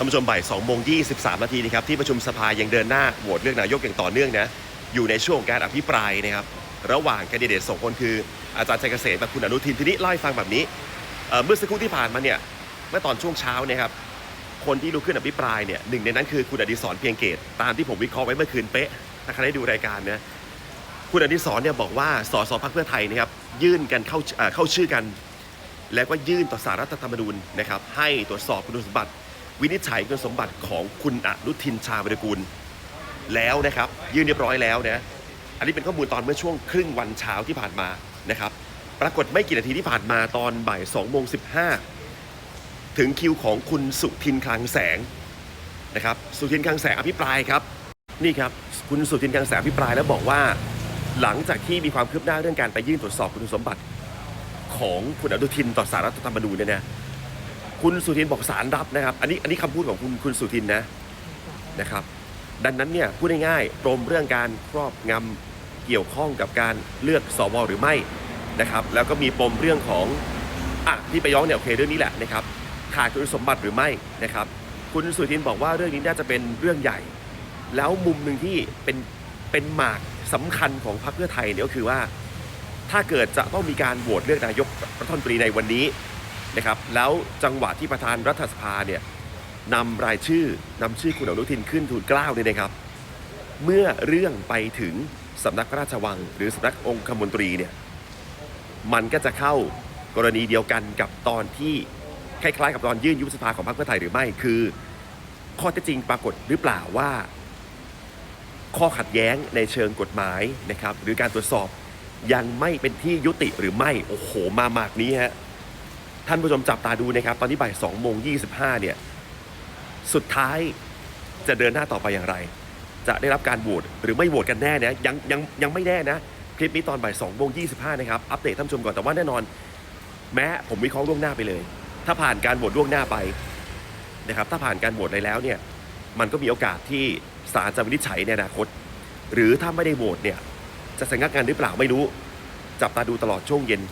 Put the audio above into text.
ท่านผู้ชมบ่าย2โมง23นาทีนะครับที่ประชุมสภายังเดินหน้าโหวตเลือกนายกอย่างต่อเนื่องนะอยู่ในช่วงการอภิปรายนะครับระหว่างแคนดิเดตสองคนคืออาจารย์ชัยเกษมกับคุณอนุทินทีนี้เล่าให้ฟังแบบนี้เมื่อสักครู่ที่ผ่านมาเนี่ยเมื่อตอนช่วงเช้าเนะครับคนที่ลุกขึ้นอภิปรายเนี่ยหนึ่งในนั้นคือคุณอดิศรเพียงเกตตามที่ผมวิเคราะห์ไว้เมื่อคืนเป๊ะถ้าใครได้ดูรายการนะคุณอดิศรเนี่ยบอกว่าสสพักเพื่อไทยนะครับยื่นกันเข้าเข้าชื่อกัน แล้วก็ยื่นต่อสารรัฐธรรมนูญนะครับให้ตรวจสอบคุณสมบัติ วินิจฉัยคุณสมบัติของคุณอนุทินชาญวิกูล แล้วนะครับ ยื่นเรียบร้อยแล้วนะอันนี้เป็นข้อมูลตอนเมื่อช่วงครึ่งวันเช้าที่ผ่านมานะครับ ปรากฏไม่กี่นาทีที่ผ่านมาตอนบ่าย2โมง15ถึงคิวของคุณสุทินคลังแสงนะครับ สุทินคลังแสงอภิปรายครับ นี่ครับ คุณสุทินคลังแสงอภิปรายแล้วบอกว่า หลังจากที่มีความคืบหน้าเรื่องการไปยื่นตรวจสอบคุณสมบัติของคุณอนุทินต่อสารรัฐธรรมนูญเนี่ยนะ คุณสุทินบอกสารรับนะครับ อันนี้อันนี้คำพูดของคุณคุณสุทินนะนะครับ ดังนั้นเนี่ยพูดง่ายๆปมเรื่องการครอบงำเกี่ยวข้องกับการเลือกสวหรือไม่นะครับ แล้วก็มีปมเรื่องของอะที่ไปย้องเนี่ยโอเคเรื่องนี้แหละนะครับขาดคุณสมบัติหรือไม่นะครับ คุณสุทินบอกว่าเรื่องนี้น่าจะเป็นเรื่องใหญ่ แล้วมุมหนึ่งที่เป็นเป็นหมากสำคัญของพรรคเพื่อไทยเนี่ยก็คือว่า ถ้าเกิดจะต้องมีการโหวตเลือกนายกรัฐมนตรีในวันนี้ นะครับแล้วจังหวะที่ประธานรัฐสภาเนี่ยนำรายชื่อนำชื่อคุณอนุทินขึ้นทูลเกล้าเนี่ยนะครับเมื่อเรื่องไปถึงสำนักพระราชวัง หรือสำนักองคมนตรีเนี่ยมันก็จะเข้ากรณีเดียวกันกับตอนที่คล้ายๆ กับตอนยื่นยุบสภาของพรรคเพื่อไทยหรือไม่คือ ข้อเท็จจริงปรากฏหรือเปล่าว่า ข้อขัดแย้งในเชิงกฎหมายนะครับหรือการตรวจสอบยังไม่เป็นที่ยุติหรือไม่ โอ้โห มาหมากนี้ฮะ ท่านผู้ชมจับตาดูนะครับ ตอนนี้บ่าย2โมง25เนี่ย สุดท้ายจะเดินหน้าต่อไปอย่างไร จะได้รับการโหวตหรือไม่โหวตกันแน่นะยังยังยังไม่แน่นะ คลิปนี้ตอนบ่าย2โมง25นะครับ อัปเดตท่านผู้ชมก่อน แต่ว่าแน่นอน แม้ผมวิเคราะห์ล่วงหน้าไปเลย ถ้าผ่านการโหวตล่วงหน้าไปนะครับ ถ้าผ่านการโหวตไปแล้วเนี่ย มันก็มีโอกาสที่ศาลจะวินิจฉัยในอนาคต หรือถ้าไม่ได้โหวตเนี่ย จะสังงักงานหรือเปล่าไม่รู้ จับตาดูตลอดช่วงเย็น